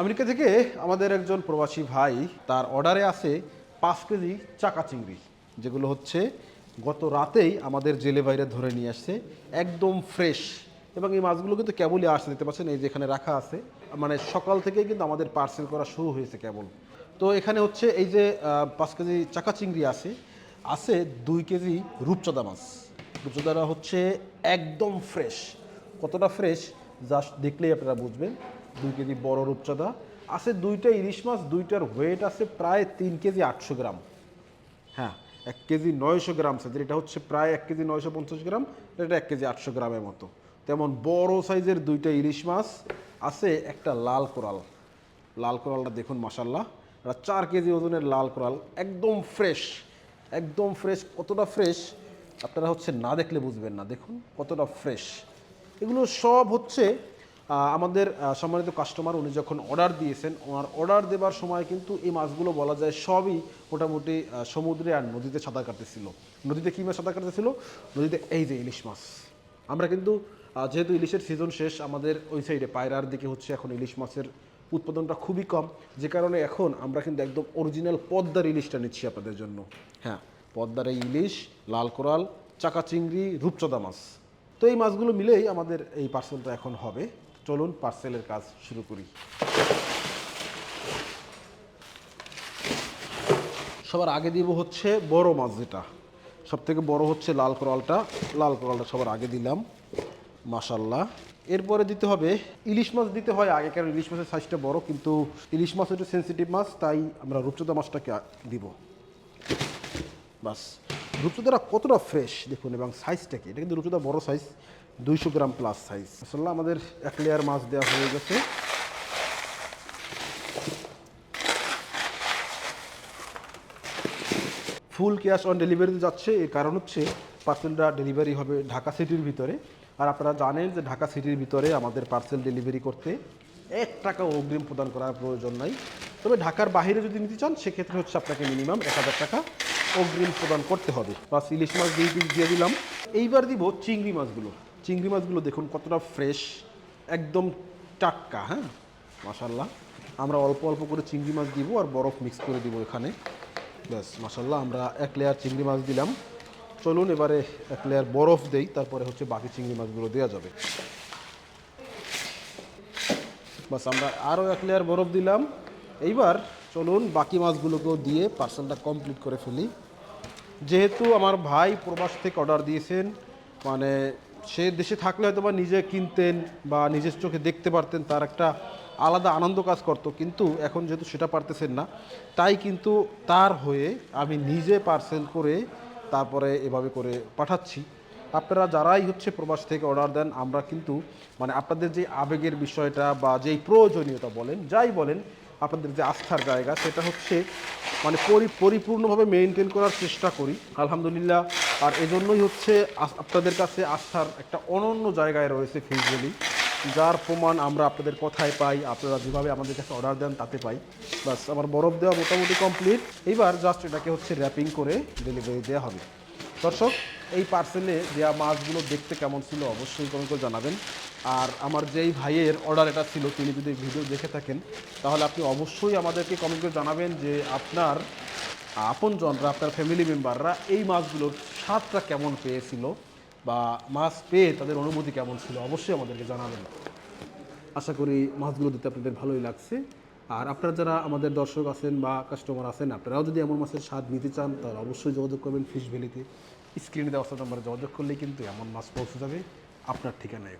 America থেকে আমাদের একজন প্রবাসী ভাই, তার অর্ডারে আছে পাঁচ কেজি চাকা চিংড়ি, যেগুলো হচ্ছে গত রাতেই আমাদের জেলে বাইরে ধরে নিয়ে আসছে, একদম ফ্রেশ। এবং এই মাছগুলো কিন্তু কেবলই আসছে, দেখতে পারছেন এই যেখানে রাখা আছে। মানে সকাল থেকেই কিন্তু আমাদের পার্সেল করা শুরু হয়েছে কেবল। তো এখানে হচ্ছে এই যে পাঁচ কেজি চাকা চিংড়ি আছে আছে দুই কেজি রূপচাঁদা মাছ। রূপচাঁদাটা হচ্ছে একদম ফ্রেশ। কতটা ফ্রেশ, জাস্ট দেখলেই আপনারা বুঝবেন। দুই কেজি বড় রূপচাঁদা। আছে দুইটা ইলিশ মাছ, দুইটার ওয়েট আছে প্রায় তিন কেজি আটশো গ্রাম। হ্যাঁ এক কেজি নয়শো গ্রাম সাইজের এটা হচ্ছে প্রায় এক কেজি নয়শো পঞ্চাশ গ্রাম, এটা এক কেজি আটশো গ্রামের মতো। তেমন বড় সাইজের দুইটা ইলিশ মাছ আছে, একটা লাল কোরাল। লাল কোরালটা দেখুন মাসাল্লাহ এটা চার কেজি ওজনের লাল কোরাল, একদম ফ্রেশ একদম ফ্রেশ কতটা ফ্রেশ আপনারা হচ্ছে না দেখলে বুঝবেন না। দেখুন, কতটা ফ্রেশ এগুলো সব হচ্ছে আমাদের সম্মানিত কাস্টমার উনি যখন অর্ডার দিয়েছেন, ওনার অর্ডার দেবার সময় কিন্তু এই মাছগুলো বলা যায় সবই মোটামুটি সমুদ্রে আর নদীতে সাঁতার কাটতেছিল। নদীতে কী মাছ সাঁতার কাটতেছিল? নদীতে এই যে ইলিশ মাছ। আমরা কিন্তু যেহেতু ইলিশের সিজন শেষ, আমাদের ওই সাইডে পায়রার দিকে হচ্ছে এখন ইলিশ মাছের উৎপাদনটা খুবই কম। যে কারণে এখন আমরা কিন্তু একদম অরিজিনাল পদ্মার ইলিশটা নিচ্ছি আপনাদের জন্য। হ্যাঁ পদ্মার এই ইলিশ, লাল কোরাল, চাকা চিংড়ি, রূপচদা মাছ। তো এই মাছগুলো মিলেই আমাদের এই পার্সেলটা এখন হবে। চলুন পার্সেলের কাজ শুরু করি। সবার আগে দিব হচ্ছে বড় মাছ যেটা। সব থেকে বড় হচ্ছে লাল কোরালটা। লাল কোরালটা সবার আগে দিলাম। মাসাল্লাহ এরপরে দিতে হবে ইলিশ মাছ। দিতে হয় আগে কারণ ইলিশ মাছের সাইজটা বড়, কিন্তু ইলিশ মাছ হচ্ছে সেন্সিটিভ মাছ, তাই আমরা রূপচোদা মাছটাকে দিব। বাস। রূপচোদাটা কতটা ফ্রেশ দেখুন, এবং সাইজটা কি? এটা কিন্তু রূপচোদা বড় সাইজ দুইশো গ্রাম প্লাস সাইজ আসলে আমাদের এক লেয়ার মাছ দেওয়া হয়ে গেছে। ফুল ক্যাশ অন ডেলিভারিতে যাচ্ছে, এর কারণ হচ্ছে পার্সেলটা ডেলিভারি হবে ঢাকা সিটির ভিতরে। আর আপনারা জানেন যে ঢাকা সিটির ভিতরে আমাদের পার্সেল ডেলিভারি করতে এক টাকা অগ্রিম প্রদান করার প্রয়োজন নাই। তবে ঢাকার বাইরে যদি নিতে চান, সেক্ষেত্রে হচ্ছে আপনাকে মিনিমাম এক হাজার টাকা অগ্রিম প্রদান করতে হবে। প্লাস ইলিশ মাছ দুই পিস দিয়ে দিলাম, এইবার দিব চিংড়ি মাছগুলো। চিংড়ি মাছগুলো দেখুন কতটা ফ্রেশ একদম টাটকা হ্যাঁ? মাশাল্লাহ আমরা অল্প অল্প করে চিংড়ি মাছ দিব আর বরফ মিক্স করে দিব এখানে। ব্যাস মাসাল্লাহ আমরা এক লেয়ার চিংড়ি মাছ দিলাম। চলুন এবারে এক লেয়ার বরফ দেই, তারপরে হচ্ছে বাকি চিংড়ি মাছগুলো দেওয়া যাবে। বাস আমরা আরও এক লেয়ার বরফ দিলাম। এইবার চলুন বাকি মাছগুলোকেও দিয়ে পার্সেলটা কমপ্লিট করে ফেলি। যেহেতু আমার ভাই প্রবাস থেকে অর্ডার দিয়েছেন মানে সে দেশে থাকলে হয়তো বা নিজে কিনতেন বা নিজের চোখে দেখতে পারতেন, তার একটা আলাদা আনন্দ কাজ করতো। কিন্তু এখন যেহেতু সেটা পারতেছেন না, তাই কিন্তু তার হয়ে আমি নিজে পার্সেল করে তারপরে এভাবে করে পাঠাচ্ছি। আপনারা যারাই হচ্ছে প্রবাস থেকে অর্ডার দেন, আমরা কিন্তু মানে আপনাদের যে আবেগের বিষয়টা বা যেই প্রয়োজনীয়তা বলেন, যাই বলেন আপনাদের যে আস্থার জায়গা, সেটা হচ্ছে মানে পরি, পরিপূর্ণভাবে মেনটেন করার চেষ্টা করি। আলহামদুলিল্লাহ। আর এজন্যই হচ্ছে আপনাদের কাছে আস্থার একটা অনন্য জায়গায় রয়েছে ফিজলি যার প্রমাণ আমরা আপনাদের কথায় পাই, আপনারা যেভাবে আমাদের কাছে অর্ডার দেন, তাতে পাই। বাস আমার বরফ দেওয়া মোটামুটি কমপ্লিট এইবার জাস্ট এটাকে হচ্ছে র্যাপিং করে ডেলিভারি দেওয়া হবে। দর্শক এই পার্সেলে দেওয়া মাছগুলো দেখতে কেমন ছিল অবশ্যই কমেন্ট করে জানাবেন। আর আমার যেই ভাইয়ের অর্ডার এটা ছিল, তিনি যদি ভিডিও দেখে থাকেন, তাহলে আপনি অবশ্যই আমাদেরকে কমেন্ট করে জানাবেন যে আপনার আপনজনরা, আপনার ফ্যামিলি মেম্বাররা এই মাছগুলোর স্বাদটা কেমন পেয়েছিল বা মাছ পেয়ে তাদের অনুভূতি কেমন ছিল অবশ্যই আমাদেরকে জানাবেন। আশা করি মাছগুলো দিতে আপনাদের ভালোই লাগছে। আর আপনারা যারা আমাদের দর্শক আছেন বা কাস্টমার আছেন, আপনারাও যদি এমন মাছের স্বাদ নিতে চান, তাহলে অবশ্যই যোগাযোগ করবেন ফিশ ভ্যালিতে স্ক্রিনে দেওয়া নাম্বারে যোগাযোগ করলেই কিন্তু এমন মাছ পৌঁছে যাবে। আপনার ঠিকানায়